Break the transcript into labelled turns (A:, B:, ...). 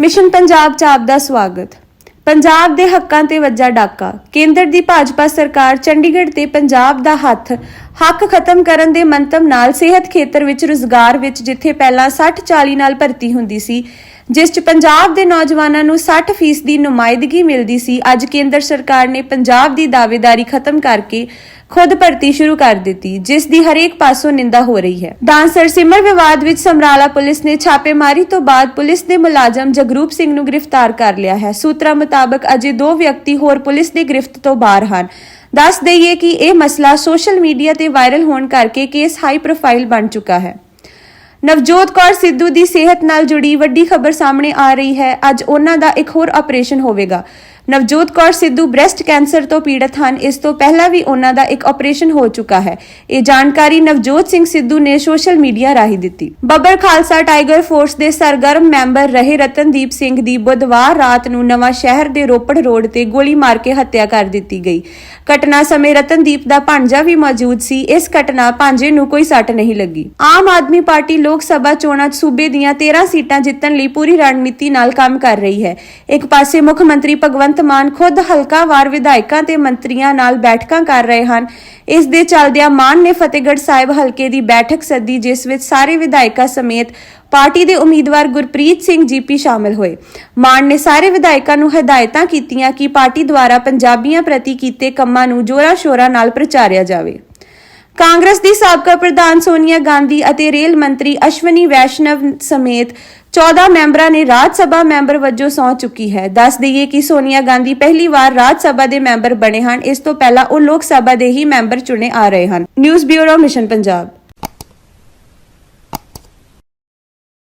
A: Mission Punjab ਚ ਆਪ ਦਾ ਸਵਾਗਤ। ਪੰਜਾਬ ਦੇ ਹੱਕਾਂ ਤੇ ਵੱਜਾ ਡਾਕਾ। ਕੇਂਦਰ ਦੀ ਭਾਜਪਾ ਸਰਕਾਰ ਚੰਡੀਗੜ੍ਹ ਤੇ ਪੰਜਾਬ ਦਾ ਹੱਥ ਹੱਕ ਖਤਮ ਕਰਨ ਦੇ ਮੰਤਵ ਨਾਲ ਸਿਹਤ ਖੇਤਰ ਵਿੱਚ ਰੁਜ਼ਗਾਰ ਵਿੱਚ ਜਿੱਥੇ ਪਹਿਲਾਂ 60-40 ਨਾਲ ਭਰਤੀ ਹੁੰਦੀ ਸੀ ਜਿਸ 'ਚ ਪੰਜਾਬ ਦੇ ਨੌਜਵਾਨਾਂ ਨੂੰ 60% ਦੀ ਨੁਮਾਇੰਦਗੀ ਮਿਲਦੀ ਸੀ, ਅੱਜ ਕੇਂਦਰ ਸਰਕਾਰ ਨੇ ਪੰਜਾਬ ਦੀ ਦਾਅਵੇਦਾਰੀ ਖਤਮ ਕਰਕੇ ਖੁਦ ਭਰਤੀ ਸ਼ੁਰੂ ਕਰ ਦਿੱਤੀ, ਜਿਸ ਦੀ ਹਰੇਕ ਪਾਸੋਂ ਨਿੰਦਾ ਹੋ ਰਹੀ ਹੈ। ਡਾਂਸਰ ਸਿਮਰ ਵਿਵਾਦ ਵਿੱਚ ਸਮਰਾਲਾ ਪੁਲਿਸ ਨੇ ਛਾਪੇਮਾਰੀ ਤੋਂ ਬਾਅਦ ਪੁਲਿਸ ਦੇ ਮੁਲਾਜ਼ਮ ਜਗਰੂਪ ਸਿੰਘ ਨੂੰ ਗ੍ਰਿਫਤਾਰ ਕਰ ਲਿਆ ਹੈ। ਸੂਤਰਾਂ ਮੁਤਾਬਕ ਅਜੇ ਦੋ ਵਿਅਕਤੀ ਹੋਰ ਪੁਲਿਸ ਦੀ ਗ੍ਰਿਫਤ ਤੋਂ ਬਾਹਰ ਹਨ। ਦੱਸ ਦਈਏ ਕਿ ਇਹ ਮਸਲਾ ਸੋਸ਼ਲ ਮੀਡੀਆ ਤੇ ਵਾਇਰਲ ਹੋਣ ਕਰਕੇ ਕੇਸ ਹਾਈ ਪ੍ਰੋਫਾਈਲ ਬਣ ਚੁੱਕਾ ਹੈ। ਨਵਜੋਤ ਕੌਰ ਸਿੱਧੂ ਦੀ ਸਿਹਤ ਨਾਲ ਜੁੜੀ ਵੱਡੀ ਖਬਰ ਸਾਹਮਣੇ ਆ ਰਹੀ ਹੈ। ਅੱਜ ਉਹਨਾਂ ਦਾ ਇੱਕ ਹੋਰ ਆਪਰੇਸ਼ਨ ਹੋਵੇਗਾ। ਨਵਜੋਤ ਕੌਰ ਸਿੱਧੂ ਬ੍ਰੈਸਟ ਕੈਂਸਰ ਤੋਂ ਪੀੜਤ ਹਨ। ਇਸ ਤੋਂ ਪਹਿਲਾਂ ਵੀ ਉਹਨਾਂ ਦਾ ਇੱਕ ਆਪਰੇਸ਼ਨ ਹੋ ਚੁੱਕਾ ਹੈ। ਇਹ ਜਾਣਕਾਰੀ ਨਵਜੋਤ ਸਿੰਘ ਸਿੱਧੂ ਨੇ ਸੋਸ਼ਲ ਮੀਡੀਆ ਰਾਹੀਂ ਦਿੱਤੀ। ਬੱਬਰ ਖਾਲਸਾ ਟਾਈਗਰ ਫੋਰਸ ਦੇ ਸਰਗਰਮ ਮੈਂਬਰ ਰਹੇ ਰਤਨਦੀਪ ਸਿੰਘ ਦੀ ਬੁੱਧਵਾਰ ਰਾਤ ਨੂੰ ਨਵਾਂ ਸ਼ਹਿਰ ਦੇ ਰੋਪੜ ਰੋਡ ਤੇ ਗੋਲੀ ਮਾਰ ਕੇ ਹੱਤਿਆ ਕਰ ਦਿੱਤੀ ਗਈ। ਘਟਨਾ ਸਮੇਂ ਰਤਨਦੀਪ ਦਾ ਭਾਂਜਾ ਵੀ ਮੌਜੂਦ ਸੀ। ਇਸ ਘਟਨਾ ਭਾਂਜੇ ਨੂੰ ਕੋਈ ਸੱਟ ਨਹੀਂ ਲੱਗੀ। ਆਮ ਆਦਮੀ ਪਾਰਟੀ ਲੋਕ ਸਭਾ ਚੋਣਾਂ 'ਚ ਸੂਬੇ ਦੀਆਂ 13 ਸੀਟਾਂ ਜਿੱਤਣ ਲਈ ਪੂਰੀ ਰਣਨੀਤੀ ਨਾਲ ਕੰਮ ਕਰ ਰਹੀ ਹੈ। ਇੱਕ ਪਾਸੇ ਮੁੱਖ ਮੰਤਰੀ ਭਗਵੰਤ ਮਾਨ ਖੁਦ ਹਲਕਾਵਾਰ ਵਿਧਾਇਕਾਂ ਤੇ ਮੰਤਰੀਆਂ ਨਾਲ ਬੈਠਕਾਂ ਕਰ ਰਹੇ ਹਨ। ਇਸ ਦੇ ਚੱਲਦਿਆਂ ਮਾਨ ਨੇ ਫਤਿਹਗੜ੍ਹ ਸਾਹਿਬ ਹਲਕੇ ਦੀ ਬੈਠਕ ਸੱਦੀ, ਜਿਸ ਵਿੱਚ ਸਾਰੇ ਵਿਧਾਇਕਾਂ ਸਮੇਤ ਪਾਰਟੀ ਦੇ ਉਮੀਦਵਾਰ ਗੁਰਪ੍ਰੀਤ ਸਿੰਘ ਜੀਪੀ ਸ਼ਾਮਲ ਹੋਏ। ਮਾਨ ਨੇ ਸਾਰੇ ਵਿਧਾਇਕਾਂ ਨੂੰ ਹਦਾਇਤਾਂ ਕੀਤੀਆਂ ਕਿ ਪਾਰਟੀ ਦੁਆਰਾ ਪੰਜਾਬੀਆਂ ਪ੍ਰਤੀ ਕੀਤੇ ਕੰਮਾਂ ਨੂੰ ਜੋਰਾਂ ਸ਼ੋਰਾਂ ਨਾਲ ਪ੍ਰਚਾਰਿਆ ਜਾਵੇ। ਕਾਂਗਰਸ ਦੀ ਸਾਬਕਾ ਪ੍ਰਧਾਨ ਸੋਨੀਆ ਗਾਂਧੀ ਅਤੇ ਰੇਲ ਮੰਤਰੀ ਅਸ਼ਵਨੀ ਵੈਸ਼ਨਵ ਸਮੇਤ 14 ਮੈਂਬਰਾਂ ਨੇ ਰਾਜ ਸਭਾ ਮੈਂਬਰ ਵਜੋਂ ਸਹੁੰ ਚੁੱਕੀ ਹੈ। ਦੱਸ ਦਈਏ ਕਿ ਸੋਨੀਆ ਗਾਂਧੀ ਪਹਿਲੀ ਵਾਰ ਰਾਜ ਸਭਾ ਦੇ ਮੈਂਬਰ ਬਣੇ ਹਨ। ਇਸ ਤੋਂ ਪਹਿਲਾਂ ਉਹ ਲੋਕ ਸਭਾ ਦੇ ਹੀ ਮੈਂਬਰ ਚੁਣੇ ਆ ਰਹੇ ਹਨ। News bureau mission Punjab.